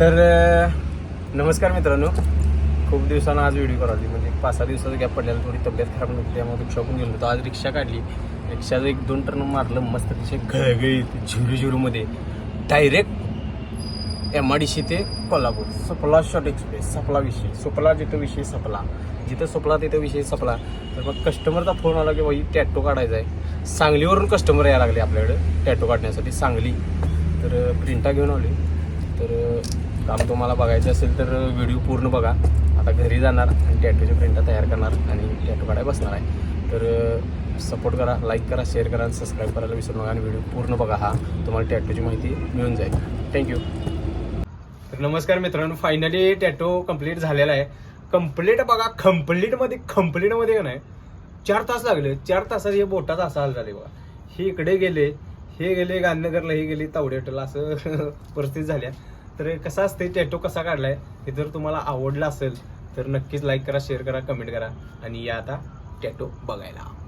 तर नमस्कार मित्रांनो. खूप दिवसानं आज व्हिडिओ करावी म्हणजे पाच सहा दिवसाचा गॅप पडलेला थोडी तब्येत खराब नव्हती त्यामुळे रिक्षा पण गेलो होतो. आज रिक्षा काढली. रिक्षाचं एक दोन टर्न मारलं मस्त तिचे घळगळीत झिरू झिरूमध्ये direct M I D C ते कोल्हापूर. सपला शॉर्ट एक्सप्रेस सपला विषय. सोपला जिथं विषय सपला. जिथं सोपला तिथं विषय सपला. तर मग कस्टमरचा फोन आला की बाई टॅटो काढायचा आहे. सांगलीवरून कस्टमर यायला लागले आपल्याकडे टॅटो काढण्यासाठी सांगली. तर प्रिंटा घेऊन आली तर काम तुम्हाला बघायचं असेल तर व्हिडिओ पूर्ण बघा. आता घरी जाणार आणि टॅटोचे प्रिंटा तयार करणार आणि टॅटो काढाय बसणार आहे. तर सपोर्ट करा लाईक करा शेअर करा आणि सबस्क्राईब करायला विसरू नका आणि व्हिडिओ पूर्ण बघा. हा तुम्हाला टॅटोची माहिती मिळून जाईल. थँक्यू तर नमस्कार मित्रांनो फायनली टॅटो कंप्लीट झालेला आहे. कंप्लीट बघा कंप्लीटमध्ये कंप्लीटमध्ये का नाही? चार तास लागले. चार तासात हे बोटात असा हाल झाले बघा. हे इकडे गेले हे गेले गांधीनगरला हे गेले तावडे हॉटेलला असं परिस्थिती झाल्या तर कसं असते टॅटो कसा काढलाय हे जर तुम्हाला आवडला असेल तर नक्कीच लाईक करा शेअर करा कमेंट करा. आणि या आता टॅटो बघायला.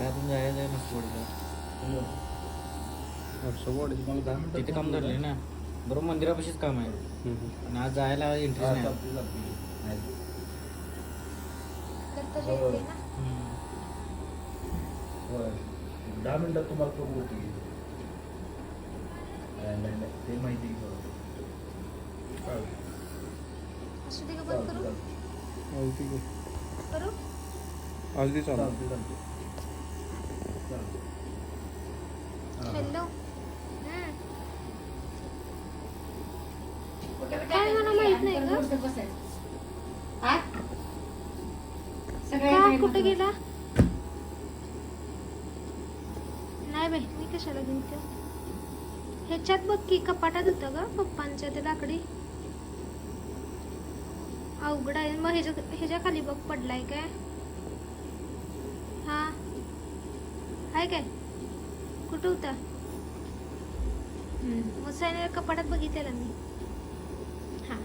फोन जायचं आहे मस्त वाटतं तिथे काम धरले ना बरोबर मंदिरापाशीच काम आहे. आणि आज जायला इंटरेस्ट नाही. हम्म. दहा मिनिटात तुम्हाला करून गोष्टी नाही नाही ते माहिती असू दे का बंद करू? करू? आज ती चालू हॅलो. काय मला माहीत नाही का? का कुठे गेला? नाही बाई मी कशाला घेऊन ह्याच्यात बघ की कपाटात होतं का पप्पांच्या ते लाकडी. अवघड आहे. मग ह्याच्या ह्याच्या खाली बघ पडलाय काय? हा. आहे काय? कुठं होता? मग सायना कपाटात बघितलेला मी. हा.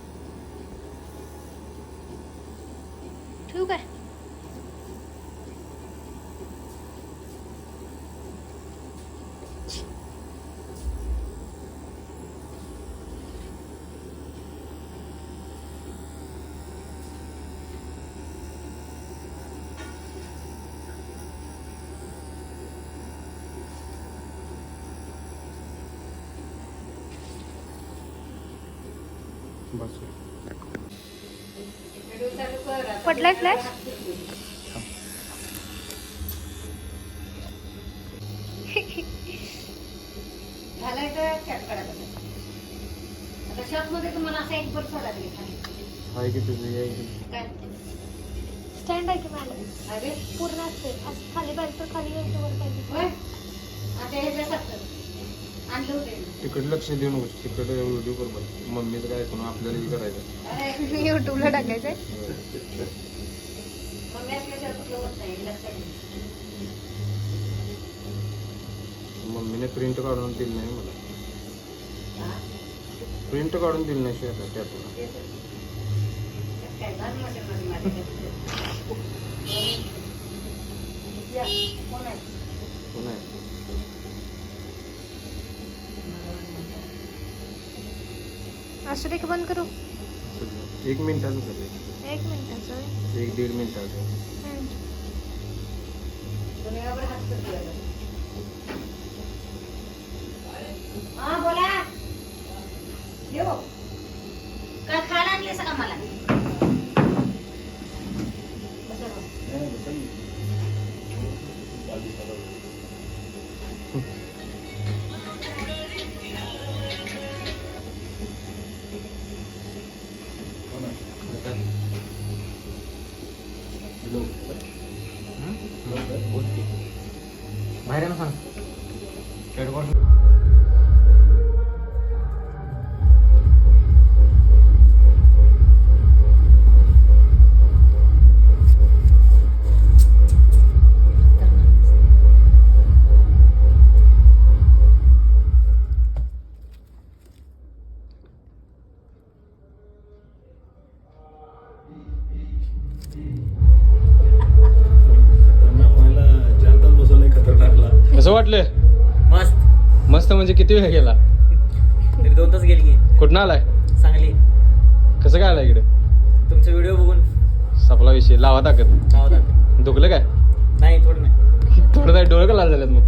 ठेवू काय बस पडलाय फ्लॅश झालंय तर चट करायचं आता शॉपमध्ये तुम्हाला असा एक बरं सोडा दिली खाली आहे की तुझं काय? स्टँड आहे की मॅडम अरे? पूर्ण असते. असं खाली पाहिजे तर खाली यायचं वर पाहिजे होय? आता हे जसं असतं आणलं होते तिकडे लक्ष देऊ नकोस तिकडे व्हिडिओ कर बघ मम्मीचं काय ऐकून आपल्याला हे करायचं युट्यूबला टाकायचंय घे. मम्मीने प्रिंट काढून दिली नाही मला? प्रिंट काढून दिली नाही शिवाय त्यातून कोण आहे? असू दे की बंद करू। एक मिनिटाचं झालं एक मिनिटाचं एक दीड मिनिटाचं हम्म. दुनियाभर हात करतोय आता. हा बोला। येऊ बसा का मला। बसा बा. नाही, नाही, बसा हॅलो. बाहेर आहे ना सांग कसं वाटलं? मस्त. मस्त म्हणजे किती वेळ गेला? तरी दोन तास गेली की. कुठं आलाय? चांगली कसं काय आलाय इकडे? तुमचा व्हिडिओ बघून. सपला विषय लावा ताकद. नाव दाखव दुखलं काय? नाही थोडं नाही. थोडं काय डोळे का लाल झालेत मग?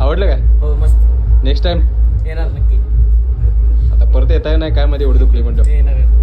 आवडलं काय? हो मस्त. नेक्स्ट टाइम येणार नक्की. आता परत येता नाही काय मध्ये एवढं दुखली म्हणतो येणार येणार.